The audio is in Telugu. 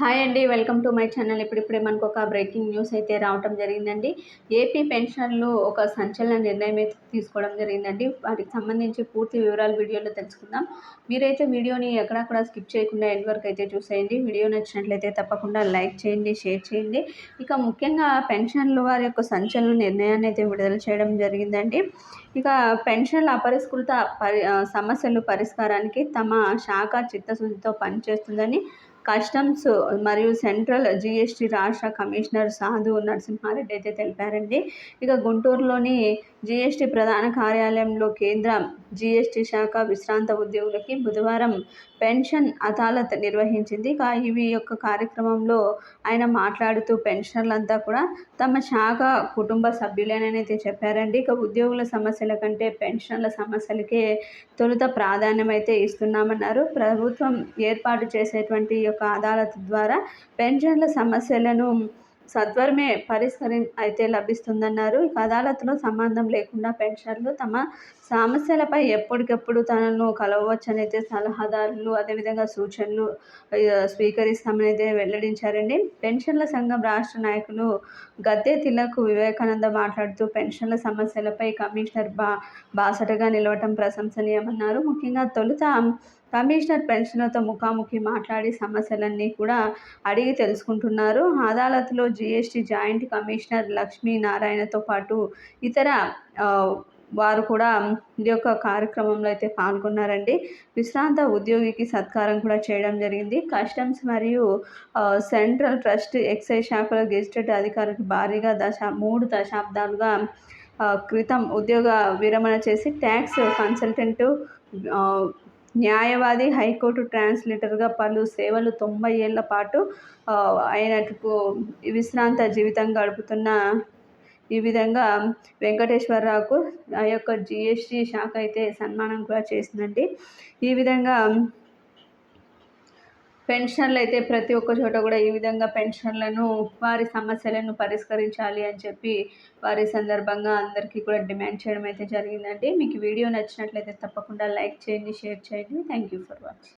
హాయ్ అండి వెల్కమ్ టు మై ఛానల్. ఇప్పుడిప్పుడే మనకు ఒక బ్రేకింగ్ న్యూస్ అయితే రావటం జరిగిందండి. ఏపీ పెన్షన్లు ఒక సంచలన నిర్ణయం అయితే తీసుకోవడం జరిగిందండి. వాటికి సంబంధించి పూర్తి వివరాలు వీడియోలో తెలుసుకుందాం. మీరైతే వీడియోని ఎక్కడక్కడ స్కిప్ చేయకుండా ఎండ్ వరకు అయితే చూసేయండి. వీడియో నచ్చినట్లయితే తప్పకుండా లైక్ చేయండి షేర్ చేయండి. ఇక ముఖ్యంగా పెన్షన్లు వారి యొక్క సంచలన నిర్ణయాన్ని అయితే విడుదల చేయడం జరిగిందండి. ఇక పెన్షన్ల అపరిష్కృత పరి సమస్యలు పరిష్కారానికి తమ శాఖ చిత్తశుద్ధితో పనిచేస్తుందని కస్టమ్స్ మరియు సెంట్రల్ జిఎస్టి రాష్ట్ర కమిషనర్ సాధు నరసింహారెడ్డి అయితే తెలిపారండి. ఇక గుంటూరులోని జిఎస్టి ప్రధాన కార్యాలయంలో కేంద్ర జిఎస్టి శాఖ విశ్రాంత ఉద్యోగులకి బుధవారం పెన్షన్ అదాలత్ నిర్వహించింది. ఇక ఇవి యొక్క కార్యక్రమంలో ఆయన మాట్లాడుతూ పెన్షనర్లంతా కూడా తమ శాఖ కుటుంబ సభ్యులేనైతే చెప్పారండి. ఇక ఉద్యోగుల సమస్యల కంటే పెన్షన్ల సమస్యలకే తొలుత ప్రాధాన్యమైతే ఇస్తున్నామన్నారు. ప్రభుత్వం ఏర్పాటు చేసేటువంటి యొక్క అదాలత్ ద్వారా పెన్షన్ల సమస్యలను సత్వరమే పరిష్కరి అయితే లభిస్తుందన్నారు. ఇక అదాలత్లో సంబంధం లేకుండా పెన్షన్లు తమ సమస్యలపై ఎప్పటికెప్పుడు తనను కలవచ్చని అయితే సలహాదారులు అదేవిధంగా సూచనలు స్వీకరిస్తామని అయితే వెల్లడించారండి. పెన్షన్ల సంఘం రాష్ట్ర నాయకులు గద్దె తిలక్ వివేకానంద మాట్లాడుతూ పెన్షన్ల సమస్యలపై కమిషనర్ బా బాసటగా నిలవటం ప్రశంసనీయమన్నారు. ముఖ్యంగా తొలుత కమిషనర్ పెన్షన్లతో ముఖాముఖి మాట్లాడి సమస్యలన్నీ కూడా అడిగి తెలుసుకుంటున్నారు. అదాలత్లో జిఎస్టీ జాయింట్ కమిషనర్ లక్ష్మీనారాయణతో పాటు ఇతర వారు కూడా ఈ యొక్క కార్యక్రమంలో అయితే పాల్గొన్నారండి. విశ్రాంత ఉద్యోగికి సత్కారం కూడా చేయడం జరిగింది. కస్టమ్స్ మరియు సెంట్రల్ ట్రస్ట్ ఎక్సైజ్ శాఖలో గెజిటెడ్ అధికారులకు భారీగా దశ మూడు దశాబ్దాలుగా క్రితం ఉద్యోగ విరమణ చేసి ట్యాక్స్ కన్సల్టెంటు న్యాయవాది హైకోర్టు ట్రాన్స్లేటర్గా పలు సేవలు తొంభై ఏళ్ళ పాటు ఆయనకు విశ్రాంత జీవితం గడుపుతున్న ఈ విధంగా వెంకటేశ్వరరావుకు ఆ యొక్క జిఎస్టి శాఖ అయితే సన్మానం కూడా చేసిందండి. ఈ విధంగా పెన్షన్లు అయితే ప్రతి ఒక్క చోట కూడా ఈ విధంగా పెన్షన్లను వారి సమస్యలను పరిష్కరించాలి అని చెప్పి వారి సందర్భంగా అందరికీ కూడా డిమాండ్ చేయడం అయితే జరిగిందండి. మీకు వీడియో నచ్చినట్లయితే తప్పకుండా లైక్ చేయండి షేర్ చేయండి. Thank you for watching